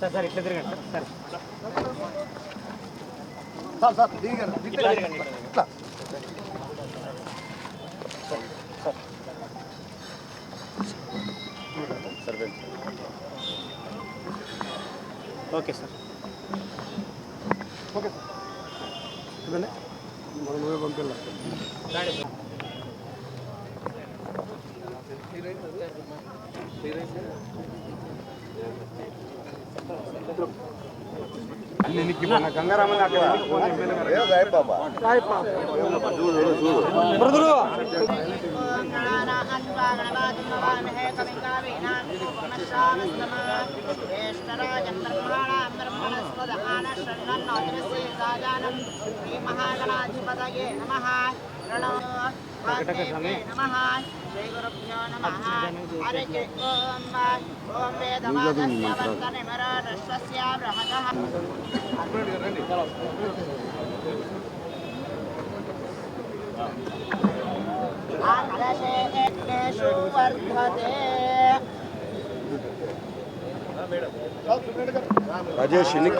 Sir sir ఇట్లా తిరగండి sir sir. Sir దిగారు ఇట్లా తిరగండి ఇట్లా ఓకే సార్. Okay sir. పంపిల్లా గంగారామన్ అక్కడ బ్రదరు వర్ధతే రాజేష్ ఎన్నికి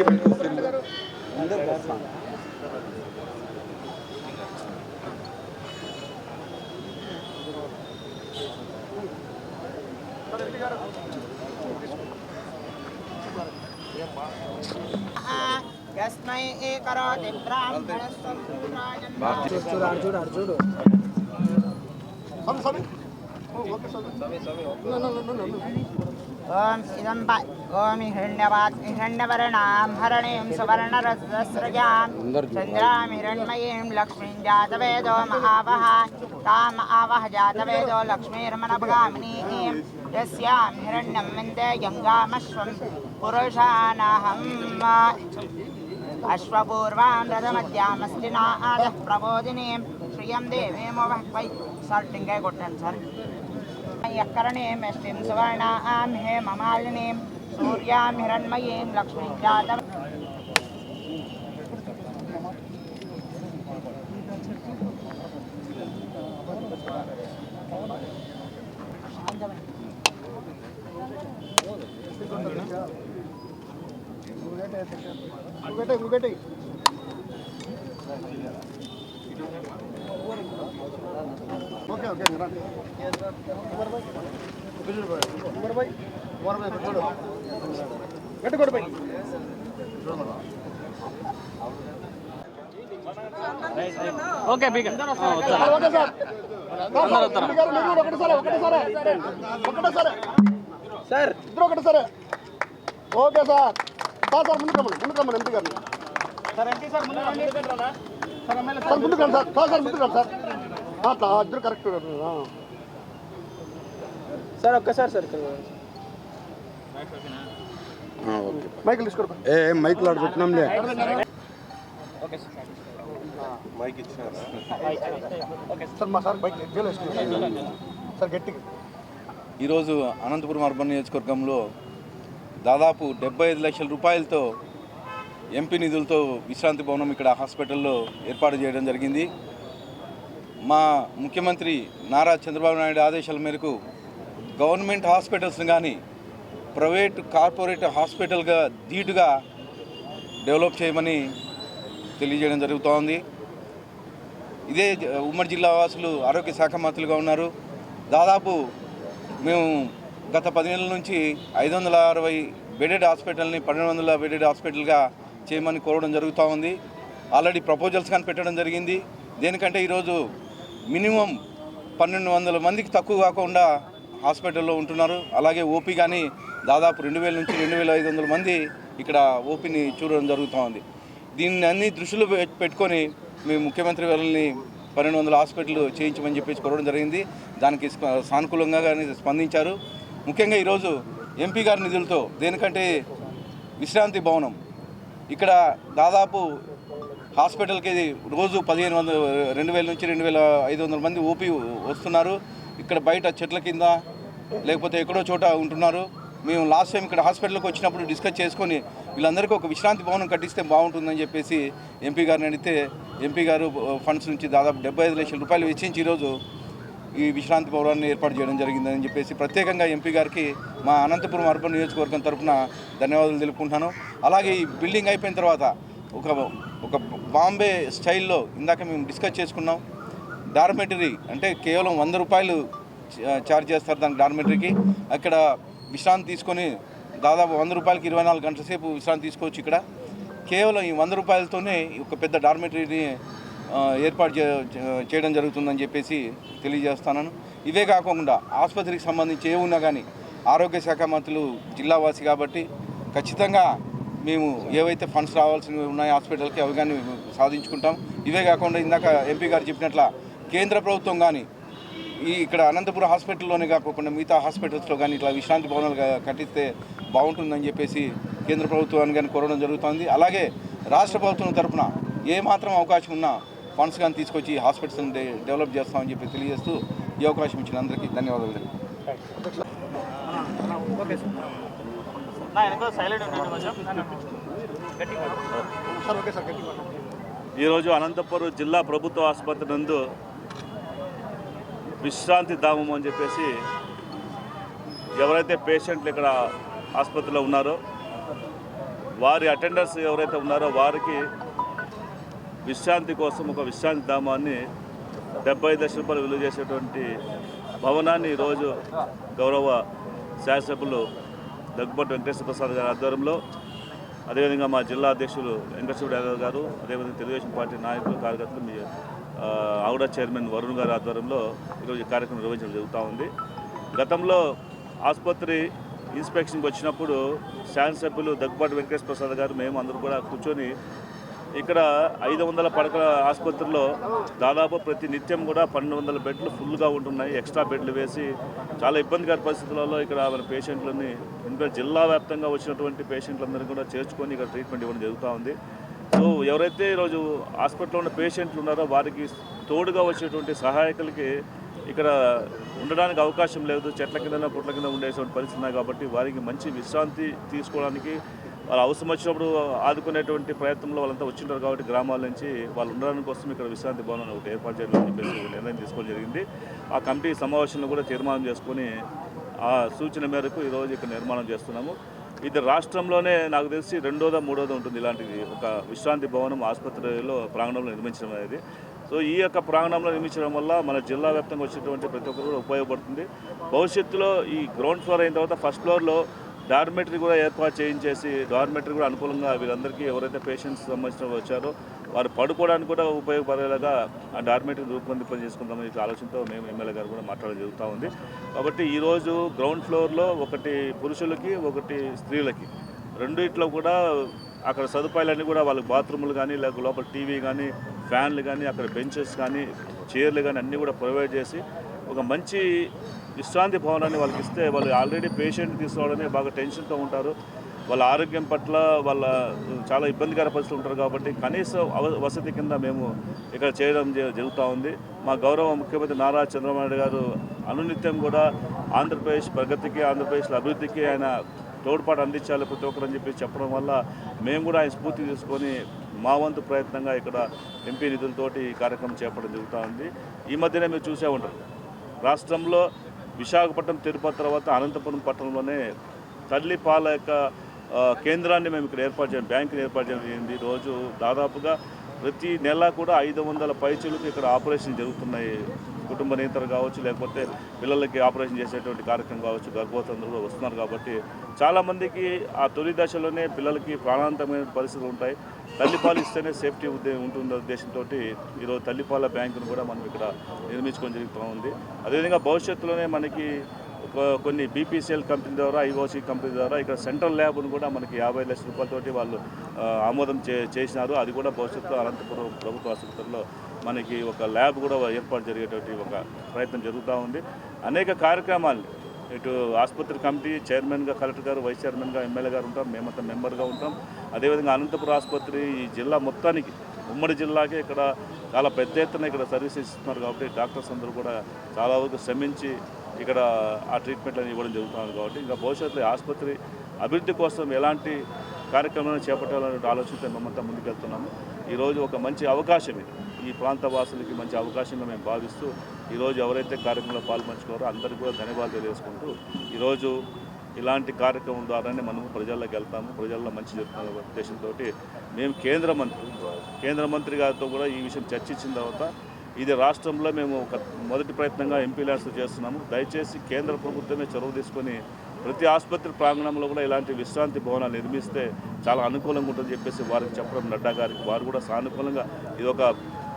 పెట్టుకొస్తుంది అందరు వస్తాను యస్మై కరోతి బ్రాహ్మణస్వం చూడు ఓకే స్వామి. ఓం ఇదం ఓం హిరణ్యవాక్ హిరణ్యవర్ణాం హరణీం సువర్ణరస్రజాం చంద్రాం హిరణ్మయీం లక్ష్మీం జాతవేదో మహావహ తాం ఆవహ జాతవేదో లక్ష్మీర్మనభగామినీం యస్యాం హిరణ్యం విందే గంగామశ్వం పురుషానహం అశ్వపూర్వాం రథమధ్యామస్తి నాదః ప్రబోధినీం శ్రియం దేవీమోవహ్వై సార్ టింకాయ కొట్టాను సార్ యకరణీం యష్టిం సువర్ణాం హేమమాలినీం సూర్యాం హిరణ్మయీం లక్ష్మీం జాతం ఇంకోటి కొడు భాయ్ ఓకే బీగ ఓకే సార్ ఒకటేసారి ఒకటేసారి ఒకటేసారి సార్ ఇద్దరు ఒకటేసారి ఓకే సార్ సార్ సార్ ముందుకు రమ్మని ముందుకు రమ్మని ఎంపీ గారిని సార్ ఎంపీ సార్ ముందు రండి. సార్ ఎమ్మెల్యే సార్ ముందుకు రండి సార్ సార్ సార్ ముందుకు రండి సార్ అట్లా ఇద్దరు కరెక్ట్ సార్ ఒక్కసారి సార్ ఇక్కడ ఓకే. మైకిల్ తీసుకోరు ఏ మైకులు ఆడ పెట్టినాంలే. Okay sir. సార్ మా సార్ బైక్ సార్ గట్టిగా. ఈరోజు అనంతపురం అర్బన్ నియోజకవర్గంలో దాదాపు డెబ్బై ఐదు లక్షల రూపాయలతో ఎంపీ నిధులతో విశ్రాంతి భవనం ఇక్కడ హాస్పిటల్లో ఏర్పాటు చేయడం జరిగింది. మా ముఖ్యమంత్రి నారా చంద్రబాబు నాయుడు ఆదేశాల మేరకు గవర్నమెంట్ హాస్పిటల్స్ని కానీ ప్రైవేట్ కార్పొరేట్ హాస్పిటల్గా ధీటుగా డెవలప్ చేయమని తెలియజేయడం జరుగుతోంది. ఇదే ఉమ్మడి జిల్లా వాసులు ఆరోగ్య శాఖ మంత్రులుగా ఉన్నారు. దాదాపు మేము గత పది నెలల నుంచి ఐదు వందల అరవై బెడెడ్ హాస్పిటల్ని పన్నెండు వందల బెడెడ్ హాస్పిటల్గా చేయమని కోరడం జరుగుతూ ఉంది ఆల్రెడీ ప్రపోజల్స్ కానీ పెట్టడం జరిగింది. దేనికంటే ఈరోజు మినిమం పన్నెండు వందల మందికి తక్కువ కాకుండా హాస్పిటల్లో ఉంటున్నారు. అలాగే ఓపీ కానీ దాదాపు రెండు వేల నుంచి రెండు వేల ఐదు వందల మంది ఇక్కడ ఓపీని చూడడం జరుగుతూ ఉంది. దీన్ని అన్ని దృష్టిలో పె- పెట్టుకొని మేము ముఖ్యమంత్రి వాళ్ళని పన్నెండు వందల హాస్పిటల్ చేయించమని చెప్పేసి కోరడం జరిగింది. దానికి సానుకూలంగా కానీ స్పందించారు. ముఖ్యంగా ఈరోజు ఎంపీ గారి నిధులతో దేనికంటే విశ్రాంతి భవనం. ఇక్కడ దాదాపు హాస్పిటల్కి రోజు పదిహేను వందల రెండు వేల నుంచి రెండు వేల ఐదు వందల మంది ఓపీ వస్తున్నారు. ఇక్కడ బయట చెట్ల కింద లేకపోతే ఎక్కడో చోట ఉంటున్నారు. మేము లాస్ట్ టైం ఇక్కడ హాస్పిటల్కి వచ్చినప్పుడు డిస్కస్ చేసుకొని వీళ్ళందరికీ ఒక విశ్రాంతి భవనం కట్టిస్తే బాగుంటుందని చెప్పేసి ఎంపీ గారిని అడిగితే ఎంపీ గారు ఫండ్స్ నుంచి దాదాపు డెబ్బై ఐదు లక్షల రూపాయలు వెచ్చించి ఈరోజు ఈ విశ్రాంతి భవనాన్ని ఏర్పాటు చేయడం జరిగిందని చెప్పేసి ప్రత్యేకంగా ఎంపీ గారికి మా అనంతపురం అర్బన్ నియోజకవర్గం తరఫున ధన్యవాదాలు తెలుపుకుంటున్నాను. అలాగే ఈ బిల్డింగ్ అయిపోయిన తర్వాత ఒక ఒక బాంబే స్టైల్లో ఇందాక మేము డిస్కస్ చేసుకున్నాం. డార్మెటరీ అంటే కేవలం వంద రూపాయలు ఛార్జ్ చేస్తారు దానికి డార్మెటరీకి. అక్కడ విశ్రాంతి తీసుకొని దాదాపు వంద రూపాయలకి ఇరవై నాలుగు గంటల సేపు విశ్రాంతి తీసుకోవచ్చు ఇక్కడ. కేవలం ఈ వంద రూపాయలతోనే ఒక పెద్ద డార్మెటరీని ఏర్పాటు చేయడం జరుగుతుందని చెప్పేసి తెలియజేస్తున్నాను ఇవే కాకుండా ఆసుపత్రికి సంబంధించి ఏ ఉన్నా కానీ ఆరోగ్య శాఖ మంత్రులు జిల్లావాసి కాబట్టి ఖచ్చితంగా మేము ఏవైతే ఫండ్స్ రావాల్సినవి ఉన్నాయో హాస్పిటల్కి అవి కానీ సాధించుకుంటాం. ఇవే కాకుండా ఇందాక ఎంపీ గారు చెప్పినట్ల కేంద్ర ప్రభుత్వం కానీ ఈ ఇక్కడ అనంతపురం హాస్పిటల్లోనే కాకుండా మిగతా హాస్పిటల్స్లో కానీ ఇట్లా విశ్రాంతి భవనాలు కట్టిస్తే బాగుంటుందని చెప్పేసి కేంద్ర ప్రభుత్వాన్ని కానీ కోరడం జరుగుతుంది. అలాగే రాష్ట్ర ప్రభుత్వం తరఫున ఏ మాత్రం అవకాశం ఉన్నా ఫండ్స్ కానీ తీసుకొచ్చి హాస్పిటల్స్ని డెవలప్ చేస్తామని చెప్పి తెలియజేస్తూ ఈ అవకాశం ఇచ్చిన అందరికీ ధన్యవాదాలు. ఈరోజు అనంతపురం జిల్లా ప్రభుత్వ ఆసుపత్రి నందు విశ్రాంతి ధామం అని చెప్పేసి ఎవరైతే పేషెంట్లు ఇక్కడ ఆసుపత్రిలో ఉన్నారో వారి అటెండర్స్ ఎవరైతే ఉన్నారో వారికి విశ్రాంతి కోసం ఒక విశ్రాంతి ధామాన్ని డెబ్బై ఐదు లక్షల రూపాయలు విలువ చేసేటువంటి భవనాన్ని ఈరోజు గౌరవ శాసనసభ్యులు దగ్గుబాటి వెంకటేశ్వర ప్రసాద్ గారి ఆధ్వర్యంలో అదేవిధంగా మా జిల్లా అధ్యక్షులు వెంకటేశ్వర యాదవ్ గారు అదేవిధంగా తెలుగుదేశం పార్టీ నాయకులు కార్యకర్తలు మీ ఆవిడ చైర్మన్ వరుణ్ గారి ఆధ్వర్యంలో ఈరోజు ఈ కార్యక్రమం నిర్వహించడం జరుగుతూ ఉంది. గతంలో ఆసుపత్రి ఇన్స్పెక్షన్కి వచ్చినప్పుడు శాసనసభ్యులు దగ్గుబాటి వెంకటేశ్వర ప్రసాద్ గారు మేము అందరూ కూడా కూర్చొని ఇక్కడ ఐదు వందల పడకల ఆసుపత్రిలో దాదాపు ప్రతి నిత్యం కూడా పన్నెండు వందల బెడ్లు ఫుల్గా ఉంటున్నాయి. ఎక్స్ట్రా బెడ్లు వేసి చాలా ఇబ్బందికర పరిస్థితులలో ఇక్కడ మన పేషెంట్లని ఇంకా జిల్లా వ్యాప్తంగా వచ్చినటువంటి పేషెంట్లందరినీ కూడా చేర్చుకొని ఇక్కడ ట్రీట్మెంట్ ఇవ్వడం జరుగుతూ ఉంది. సో ఎవరైతే ఈరోజు హాస్పిటల్లో ఉన్న పేషెంట్లు ఉన్నారో వారికి తోడుగా వచ్చేటువంటి సహాయకులకి ఇక్కడ ఉండడానికి అవకాశం లేదు. చెట్ల కింద పుట్ల కింద ఉండేటువంటి పరిస్థితి కాబట్టి వారికి మంచి విశ్రాంతి తీసుకోవడానికి వాళ్ళు అవసరం వచ్చినప్పుడు ఆదుకునేటువంటి ప్రయత్నంలో వాళ్ళంతా వచ్చింటారు కాబట్టి గ్రామాల నుంచి వాళ్ళు ఉండడానికి కోసం ఇక్కడ విశ్రాంతి భవనం ఒకటి ఏర్పాటు చేయాలని చెప్పేసి నిర్ణయం తీసుకోవడం జరిగింది. ఆ కమిటీ సమావేశంలో కూడా తీర్మానం చేసుకొని ఆ సూచన మేరకు ఈరోజు ఇక్కడ నిర్మాణం చేస్తున్నాము. ఇది రాష్ట్రంలోనే నాకు తెలిసి రెండోదా మూడోదా ఉంటుంది ఇలాంటిది ఒక విశ్రాంతి భవనం ఆసుపత్రిలో ప్రాంగణంలో నిర్మించడం అనేది. సో ఈ యొక్క ప్రాంగణంలో నిర్మించడం వల్ల మన జిల్లా వ్యాప్తంగా వచ్చేటువంటి ప్రతి ఒక్కరు కూడా ఉపయోగపడుతుంది. భవిష్యత్తులో ఈ గ్రౌండ్ ఫ్లోర్ అయిన తర్వాత ఫస్ట్ ఫ్లోర్లో డార్మెటరీ కూడా ఏర్పాటు చేయించేసి డార్మెటరీ కూడా అనుకూలంగా వీళ్ళందరికీ ఎవరైతే పేషెంట్స్ సంబంధించిన వచ్చారో వారు పడుకోవడానికి కూడా ఉపయోగపడేలాగా ఆ డార్మెటరీ రూపొందింప చేసుకుందామని ఈ ఆలోచనతో మేము ఎమ్మెల్యే గారు కూడా మాట్లాడడం జరుగుతూ ఉంది. కాబట్టి ఈరోజు గ్రౌండ్ ఫ్లోర్లో ఒకటి పురుషులకి ఒకటి స్త్రీలకి రెండిట్లో కూడా అక్కడ సదుపాయాలన్నీ కూడా వాళ్ళకి బాత్రూములు కానీ లేక లోపల టీవీ కానీ ఫ్యాన్లు కానీ అక్కడ బెంచెస్ కానీ చైర్లు కానీ అన్నీ కూడా ప్రొవైడ్ చేసి ఒక మంచి విశ్రాంతి భవనాన్ని వాళ్ళకి ఇస్తే వాళ్ళు ఆల్రెడీ పేషెంట్ తీసుకోవడమే బాగా టెన్షన్తో ఉంటారు. వాళ్ళ ఆరోగ్యం పట్ల వాళ్ళ చాలా ఇబ్బందికర పరిస్థితులు ఉంటారు కాబట్టి కనీస వసతి కింద మేము ఇక్కడ చేయడం జ- జరుగుతూ ఉంది. మా గౌరవ ముఖ్యమంత్రి నారా చంద్రబాబు నాయుడు గారు అనునిత్యం కూడా ఆంధ్రప్రదేశ్ ప్రగతికి ఆంధ్రప్రదేశ్ అభివృద్ధికి ఆయన తోడ్పాటు అందించాలి ప్రతి ఒక్కరని చెప్పి చెప్పడం వల్ల మేము కూడా ఆయన స్ఫూర్తి తీసుకొని మా వంతు ప్రయత్నంగా ఇక్కడ ఎంపీ నిధులతోటి ఈ కార్యక్రమం చేపట్టడం జరుగుతూ ఉంది. ఈ మధ్యనే మీరు చూసే ఉంటారు. రాష్ట్రంలో విశాఖపట్నం తిరుపతి తర్వాత అనంతపురం పట్టణంలోనే తల్లి పాల యొక్క కేంద్రాన్ని మేము ఇక్కడ ఏర్పాటు చేయడం బ్యాంకుని ఏర్పాటు చేయడం జరిగింది. రోజు దాదాపుగా ప్రతి నెల కూడా ఐదు వందల పైచులకు ఇక్కడ ఆపరేషన్ జరుగుతున్నాయి. కుటుంబ నియంత్రణ కావచ్చు లేకపోతే పిల్లలకి ఆపరేషన్ చేసేటువంటి కార్యక్రమం కావచ్చు గర్భవతంలో కూడా వస్తున్నారు కాబట్టి చాలామందికి ఆ తొలి దశలోనే పిల్లలకి ప్రాణాంతమైన పరిస్థితులు ఉంటాయి. తల్లిపాలు ఇస్తేనే సేఫ్టీ ఉద్దే ఉంటుంది ఉద్దేశంతో ఈరోజు తల్లిపాల బ్యాంకును కూడా మనం ఇక్కడ నిర్మించుకొని జరుగుతూ ఉంది. అదేవిధంగా భవిష్యత్తులోనే మనకి కొన్ని బీపీసీఎల్ కంపెనీ ద్వారా ఐఓసీ కంపెనీ ద్వారా ఇక్కడ సెంట్రల్ ల్యాబ్ను కూడా మనకి యాభై లక్షల రూపాయలతోటి వాళ్ళు ఆమోదం చే చేసినారు. అది కూడా భవిష్యత్తులో అనంతపురం ప్రభుత్వ ఆసుపత్రిలో మనకి ఒక ల్యాబ్ కూడా ఏర్పాటు జరిగేటువంటి ఒక ప్రయత్నం జరుగుతూ ఉంది. అనేక కార్యక్రమాలు ఇటు ఆసుపత్రి కమిటీ చైర్మన్గా కలెక్టర్ గారు వైస్ చైర్మన్గా ఎమ్మెల్యే గారు ఉంటాం మేమంతా మెంబర్గా ఉంటాం. అదేవిధంగా అనంతపురం ఆసుపత్రి ఈ జిల్లా మొత్తానికి ఉమ్మడి జిల్లాకి ఇక్కడ చాలా పెద్ద ఎత్తున ఇక్కడ సర్వీసెస్ ఇస్తున్నారు కాబట్టి డాక్టర్స్ అందరూ కూడా చాలా వరకు శ్రమించి ఇక్కడ ఆ ట్రీట్మెంట్లను ఇవ్వడం జరుగుతున్నారు కాబట్టి ఇంకా భవిష్యత్తులో ఆసుపత్రి అభివృద్ధి కోసం ఎలాంటి కార్యక్రమాలను చేపట్టాలనే ఆలోచనతో మేమంతా ముందుకెళ్తున్నాము. ఈరోజు ఒక మంచి అవకాశం ఇది. ఈ ప్రాంత వాసులకి మంచి అవకాశంగా మేము భావిస్తూ ఈరోజు ఎవరైతే కార్యక్రమంలో పాల్పంచుకోరో అందరికీ కూడా ధన్యవాదాలు తెలియజేసుకుంటూ ఈరోజు ఇలాంటి కార్యక్రమం ద్వారానే మనము ప్రజల్లోకి వెళ్తాము. ప్రజల్లో మంచి చెప్తున్న ఉద్దేశంతో మేము కేంద్ర మంత్రి కేంద్ర మంత్రి గారితో కూడా ఈ విషయం చర్చించిన తర్వాత ఇది రాష్ట్రంలో మేము ఒక మొదటి ప్రయత్నంగా ఎంపీ ల్యాడ్స్ చేస్తున్నాము. దయచేసి కేంద్ర ప్రభుత్వమే చొరవ తీసుకొని ప్రతి ఆసుపత్రి ప్రాంగణంలో కూడా ఇలాంటి విశ్రాంతి భవనాలు నిర్మిస్తే చాలా అనుకూలంగా ఉంటుందని చెప్పేసి వారికి చెప్పడం నడ్డా గారికి వారు కూడా సానుకూలంగా ఇది ఒక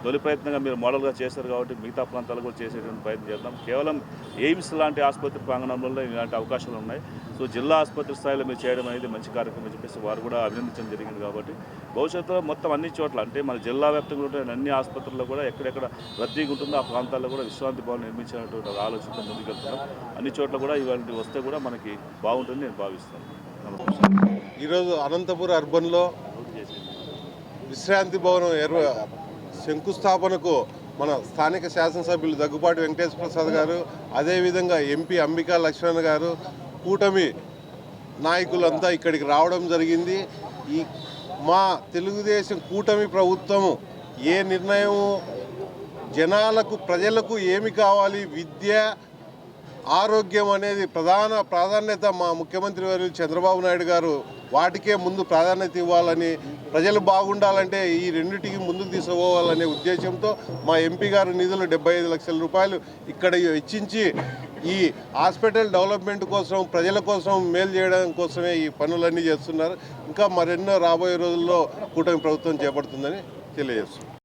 తొలి ప్రయత్నంగా మీరు మోడల్గా చేశారు కాబట్టి మిగతా ప్రాంతాలు కూడా చేసేటువంటి ప్రయత్నం చేద్దాం. కేవలం ఎయిమ్స్ లాంటి ఆసుపత్రి ప్రాంగణంలో ఇలాంటి అవకాశాలు ఉన్నాయి. సో జిల్లా ఆసుపత్రి స్థాయిలో మీరు చేయడం అనేది మంచి కార్యక్రమం అని చెప్పేసి వారు కూడా అభినందించడం జరిగింది కాబట్టి భవిష్యత్తులో మొత్తం అన్ని చోట్ల అంటే మన జిల్లా వ్యాప్తంగా ఉంటున్న అన్ని ఆసుపత్రుల్లో కూడా ఎక్కడెక్కడ రద్దీగా ఉంటుందో ఆ ప్రాంతాల్లో కూడా విశ్రాంతి భవన్ నిర్మించినటువంటి ఆలోచన ఆలోచనతో ముందుకెళ్తున్నాం. అన్ని చోట్ల కూడా ఇవాళ వస్తే కూడా మనకి బాగుంటుంది నేను భావిస్తాను ఈరోజు అనంతపురం అర్బన్లో విశ్రాంతి భవనం శంకుస్థాపనకు మన స్థానిక శాసనసభ్యులు దగ్గుపాటి వెంకటేశ్వర ప్రసాద్ గారు అదేవిధంగా ఎంపీ అంబికా లక్ష్మణ్ గారు కూటమి నాయకులంతా ఇక్కడికి రావడం జరిగింది. ఈ మా తెలుగుదేశం కూటమి ప్రభుత్వము ఏ నిర్ణయము జనాలకు ప్రజలకు ఏమి కావాలి? విద్య ఆరోగ్యం అనేది ప్రధాన ప్రాధాన్యత మా ముఖ్యమంత్రి వారు చంద్రబాబు నాయుడు గారు వాటికే ముందు ప్రాధాన్యత ఇవ్వాలని ప్రజలు బాగుండాలంటే ఈ రెండింటికి ముందుకు తీసుకుపోవాలనే ఉద్దేశంతో మా ఎంపీ గారు నిధులు డెబ్బై ఐదు లక్షల రూపాయలు ఇక్కడ వెచ్చించి ఈ హాస్పిటల్ డెవలప్మెంట్ కోసం ప్రజల కోసం మేలు చేయడం కోసమే ఈ పనులన్నీ చేస్తున్నారు. ఇంకా మరెన్నో రాబోయే రోజుల్లో కూటమి ప్రభుత్వం చేపడుతుందని తెలియజేస్తుంది